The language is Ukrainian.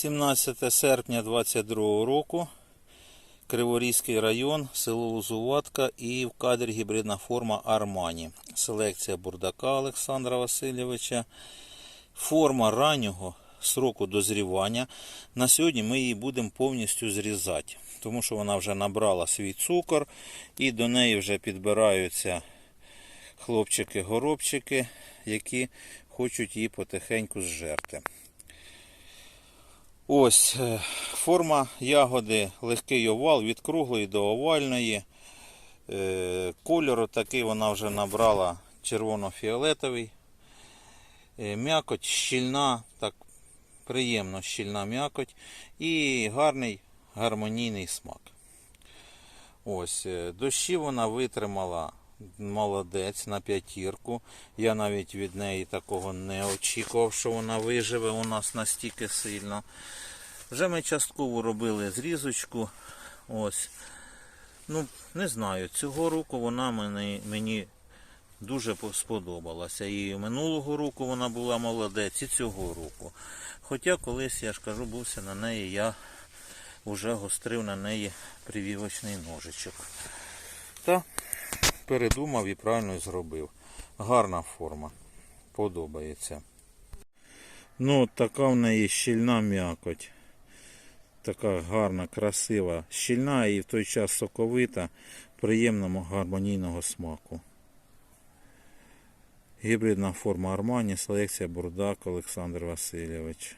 17 серпня 22 року. Криворізький район, село Лузуватка і в кадрі гібридна форма Армані. Селекція бурдака Олександра Васильовича. Форма раннього сроку дозрівання. На сьогодні ми її будемо повністю зрізати, тому що вона вже набрала свій цукор і до неї вже підбираються хлопчики-горобчики, які хочуть її потихеньку зжерти. Ось е, форма ягоди легкий овал від круглої до овальної. Е, Кольору такий вона вже набрала червоно-фіолетовий. Е, М'якоть щільна, так приємно щільна м'якоть і гарний гармонійний смак. Ось, дощі вона витримала молодець на п'ятірку. Я навіть від неї такого не очікував, що вона виживе у нас настільки сильно. Вже ми частково робили зрізочку. Ось. Ну, не знаю, цього року вона мені, мені дуже сподобалася. І минулого року вона була молодець, і цього року. Хоча колись, я ж кажу, бувся на неї, я вже гострив на неї привівочний ножичок. Та передумав і правильно зробив. Гарна форма. Подобається. Ну, така в неї щільна м'якоть. Така гарна, красива, щільна і в той час соковита, приємного гармонійного смаку. Гібридна форма Армані, селекція Бурдак Олександр Васильович.